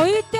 ¿Oíste?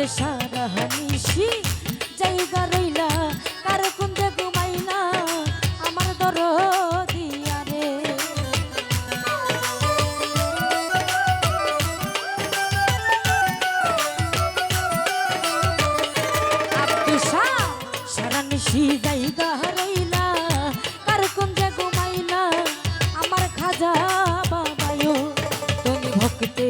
ওরে সারা হানিসি, জায়গা রইলা, কার কুন্দে ঘুমাইলা, আমার দর দিয়া রে সারা নিশি জায়গা রইলা, কার কুন্দে ঘুমাইলা, আমার খাজা বাবায়ো, তুমি ভক্তে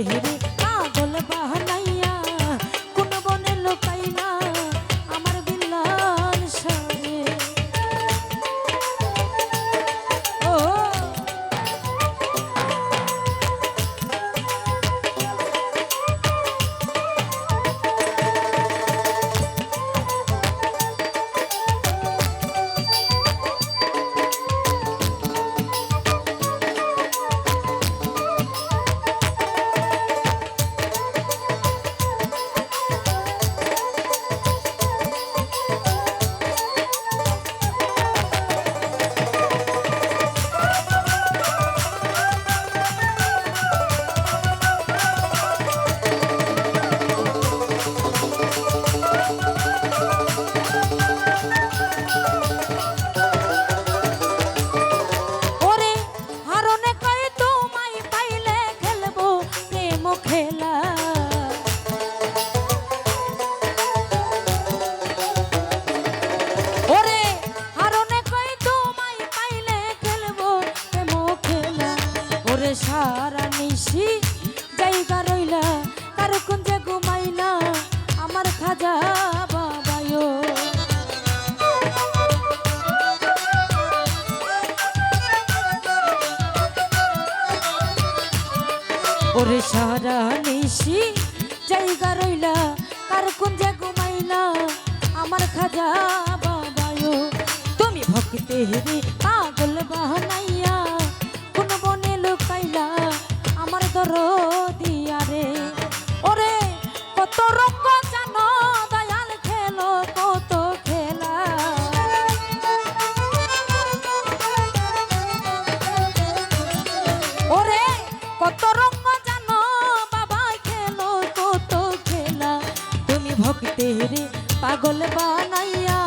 ওরে সারা নিশি জায়গা রইলা। কার কোন যে ঘুমাইলা? আমার খাজা বাবায়ো। তুমি ভক্তি হেরে পাগল বাহানাইয়া, কোন বনে লুকাইলা। আমার দর পাগল বানাইয়া,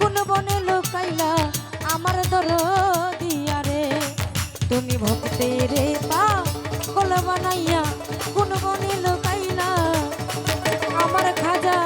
কোন বনে লোকাইলা আমার দর দিয়া রে তুমি ভক্তে রে পাগল বানাইয়া, কোন বনে লোকাইলা আমার খাজা